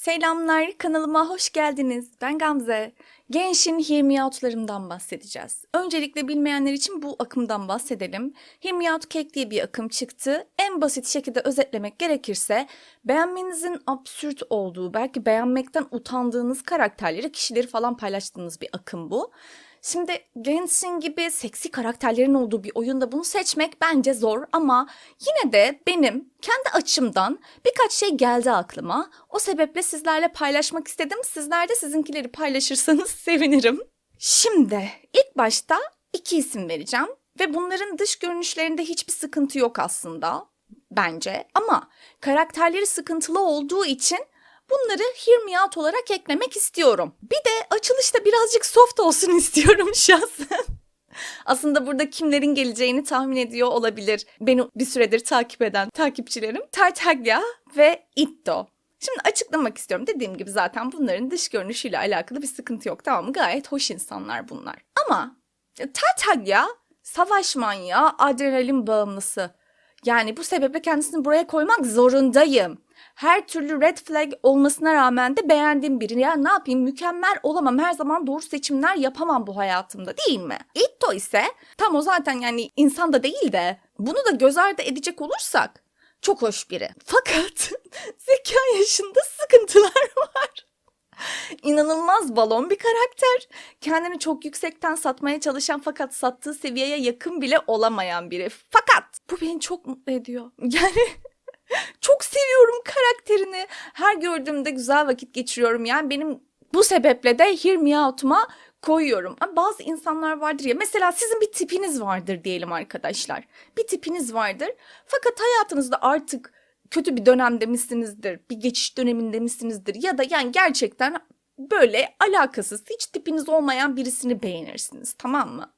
Selamlar, kanalıma hoş geldiniz. Ben Gamze. Genshin Hear Me Out'larından bahsedeceğiz. Öncelikle bilmeyenler için bu akımdan bahsedelim. Hear Me Out Cake diye bir akım çıktı. En basit şekilde özetlemek gerekirse beğenmenizin absürt olduğu, belki beğenmekten utandığınız karakterleri, kişileri falan paylaştığınız bir akım bu. Şimdi Genshin gibi seksi karakterlerin olduğu bir oyunda bunu seçmek bence zor ama yine de benim kendi açımdan birkaç şey geldi aklıma. O sebeple sizlerle paylaşmak istedim. Sizler de sizinkileri paylaşırsanız sevinirim. Şimdi ilk başta iki isim vereceğim ve bunların dış görünüşlerinde hiçbir sıkıntı yok aslında bence ama karakterleri sıkıntılı olduğu için Bunları Hear Me Out olarak eklemek istiyorum. Bir de açılışta birazcık soft olsun istiyorum şahsen. Aslında burada kimlerin geleceğini tahmin ediyor olabilir. Beni bir süredir takip eden takipçilerim. Tartaglia ve Itto. Şimdi açıklamak istiyorum. Dediğim gibi zaten bunların dış görünüşüyle alakalı bir sıkıntı yok tamam mı? Gayet hoş insanlar bunlar. Ama Tartaglia savaş manyağı, adrenalin bağımlısı. Yani bu sebeple kendisini buraya koymak zorundayım her türlü red flag olmasına rağmen de beğendiğim biri. Ya ne yapayım mükemmel olamam her zaman doğru seçimler yapamam bu hayatımda değil mi? Itto ise tam o zaten yani insan da değil de bunu da göz ardı edecek olursak çok hoş biri. Fakat zeka yaşında sıkıntılar var. İnanılmaz balon bir karakter. Kendini çok yüksekten satmaya çalışan fakat sattığı seviyeye yakın bile olamayan biri. Fakat bu beni çok mutlu ediyor. Yani çok seviyorum karakterini. Her gördüğümde güzel vakit geçiriyorum. Yani benim bu sebeple de Hear Me Out'uma koyuyorum. Bazı insanlar vardır ya mesela sizin bir tipiniz vardır diyelim arkadaşlar. Bir tipiniz vardır. Fakat hayatınızda artık kötü bir dönemde misinizdir, bir geçiş döneminde misinizdir ya da yani gerçekten böyle alakasız, hiç tipiniz olmayan birisini beğenirsiniz tamam mı?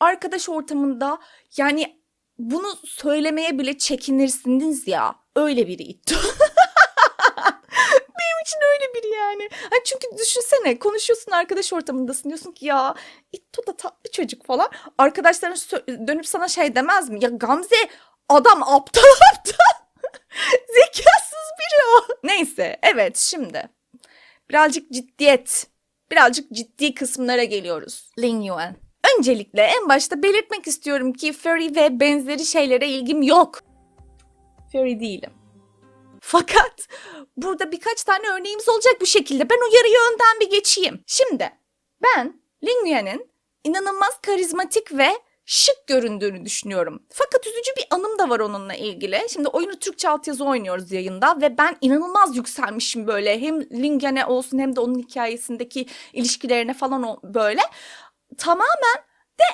Arkadaş ortamında yani bunu söylemeye bile çekinirsiniz ya. Öyle biri İtto. Benim için öyle biri yani. Hani çünkü düşünsene konuşuyorsun arkadaş ortamındasın diyorsun ki ya İtto da tatlı çocuk falan. Arkadaşların dönüp sana şey demez mi? Ya Gamze adam aptal aptal. Zekasız biri o. Neyse evet şimdi. Birazcık ciddiyet. Birazcık ciddi kısımlara geliyoruz. Lin Yuan. Öncelikle en başta belirtmek istiyorum ki furry ve benzeri şeylere ilgim yok. Furry değilim. Fakat burada birkaç tane örneğimiz olacak bu şekilde. Ben o yarıyı önden bir geçeyim. Şimdi ben Lingua'nın inanılmaz karizmatik ve şık göründüğünü düşünüyorum. Fakat üzücü bir anım da var onunla ilgili. Şimdi oyunu Türkçe altyazı oynuyoruz yayında ve ben inanılmaz yükselmişim böyle. Hem Lingane olsun hem de onun hikayesindeki ilişkilerine falan böyle tamamen de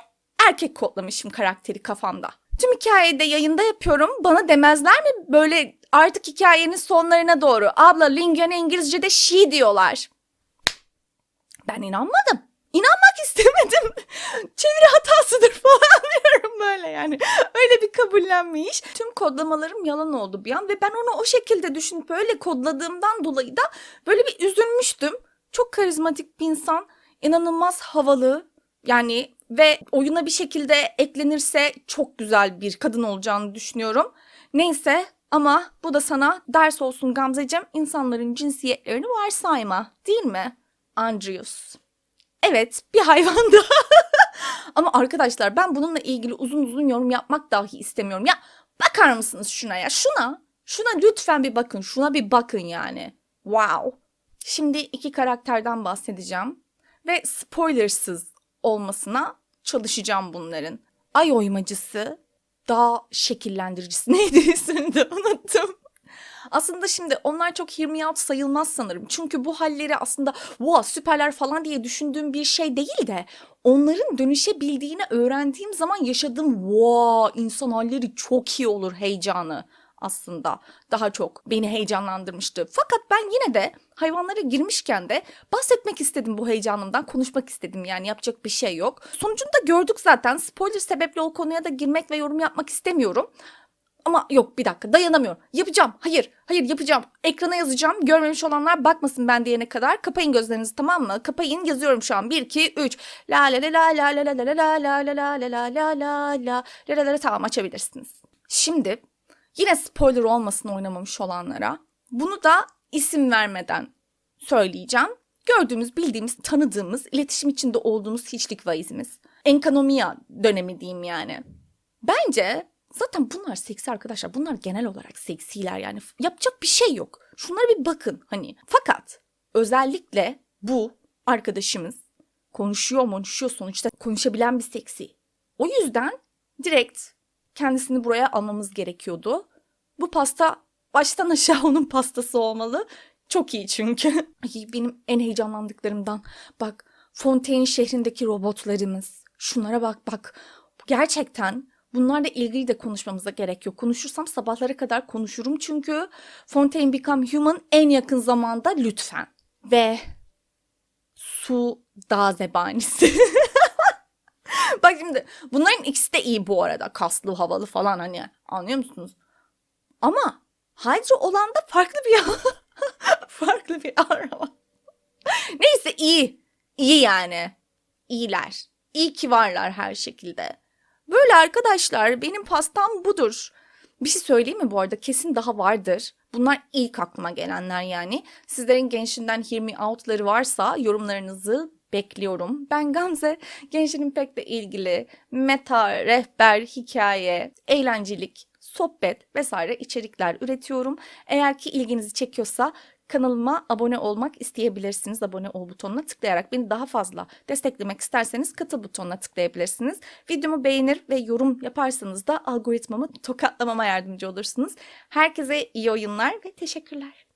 erkek kodlamışım karakteri kafamda. Tüm hikayede yayında yapıyorum. Bana demezler mi böyle artık hikayenin sonlarına doğru abla Lingen İngilizce'de she diyorlar. Ben inanmadım. İnanmak istemedim. Çeviri hatasıdır falan diyorum böyle yani. Öyle bir kabullenmeyiş. Tüm kodlamalarım yalan oldu bir an ve ben onu o şekilde düşünüp böyle kodladığımdan dolayı da böyle bir üzülmüştüm. Çok karizmatik bir insan. inanılmaz havalı, yani ve oyuna bir şekilde eklenirse çok güzel bir kadın olacağını düşünüyorum. Neyse ama bu da sana ders olsun Gamzeciğim. insanların cinsiyetlerini varsayma değil mi? Andrews. Evet bir hayvan ama arkadaşlar ben bununla ilgili uzun uzun yorum yapmak dahi istemiyorum. Ya bakar mısınız şuna ya? Şuna, şuna lütfen bir bakın. Şuna bir bakın yani. Wow. Şimdi iki karakterden bahsedeceğim. Ve spoilersız olmasına çalışacağım bunların. Ay oymacısı, dağ şekillendiricisi neydi ismini de unuttum. Aslında şimdi onlar çok hear me sayılmaz sanırım. Çünkü bu halleri aslında wow süperler falan diye düşündüğüm bir şey değil de onların dönüşebildiğini öğrendiğim zaman yaşadığım wow insan halleri çok iyi olur heyecanı aslında daha çok beni heyecanlandırmıştı. Fakat ben yine de hayvanlara girmişken de bahsetmek istedim bu heyecanımdan, konuşmak istedim yani yapacak bir şey yok. Sonucunu da gördük zaten. Spoiler sebeple o konuya da girmek ve yorum yapmak istemiyorum. Ama yok bir dakika dayanamıyorum. Yapacağım. Hayır. Hayır yapacağım. Ekrana yazacağım. Görmemiş olanlar bakmasın ben diyene kadar. Kapayın gözlerinizi tamam mı? Kapayın yazıyorum şu an. 1 2 3. La la la la la la la la la la la la la la la la la la la tamam açabilirsiniz. Şimdi Yine spoiler olmasın oynamamış olanlara. Bunu da isim vermeden söyleyeceğim. Gördüğümüz, bildiğimiz, tanıdığımız, iletişim içinde olduğumuz hiçlik vaizimiz. Enkanomiya dönemi diyeyim yani. Bence zaten bunlar seksi arkadaşlar. Bunlar genel olarak seksiler yani. Yapacak bir şey yok. Şunlara bir bakın hani. Fakat özellikle bu arkadaşımız konuşuyor konuşuyor sonuçta konuşabilen bir seksi. O yüzden direkt kendisini buraya almamız gerekiyordu. Bu pasta baştan aşağı onun pastası olmalı. Çok iyi çünkü. Benim en heyecanlandıklarımdan. Bak Fontaine şehrindeki robotlarımız. Şunlara bak bak. Gerçekten bunlarla ilgili de konuşmamıza gerek yok. Konuşursam sabahlara kadar konuşurum çünkü Fontaine Become Human en yakın zamanda lütfen. Ve su dağ zebanisi. Bak şimdi bunların ikisi de iyi bu arada. Kaslı, havalı falan hani anlıyor musunuz? Ama Hydra olan da farklı bir farklı bir arama. Neyse iyi. İyi yani. İyiler. İyi ki varlar her şekilde. Böyle arkadaşlar benim pastam budur. Bir şey söyleyeyim mi bu arada? Kesin daha vardır. Bunlar ilk aklıma gelenler yani. Sizlerin gençliğinden Hear Me Out'ları varsa yorumlarınızı bekliyorum. Ben Gamze, Gençlerin pek de ilgili meta, rehber, hikaye, eğlencelik, sohbet vesaire içerikler üretiyorum. Eğer ki ilginizi çekiyorsa kanalıma abone olmak isteyebilirsiniz. Abone ol butonuna tıklayarak beni daha fazla desteklemek isterseniz katıl butonuna tıklayabilirsiniz. Videomu beğenir ve yorum yaparsanız da algoritmamı tokatlamama yardımcı olursunuz. Herkese iyi oyunlar ve teşekkürler.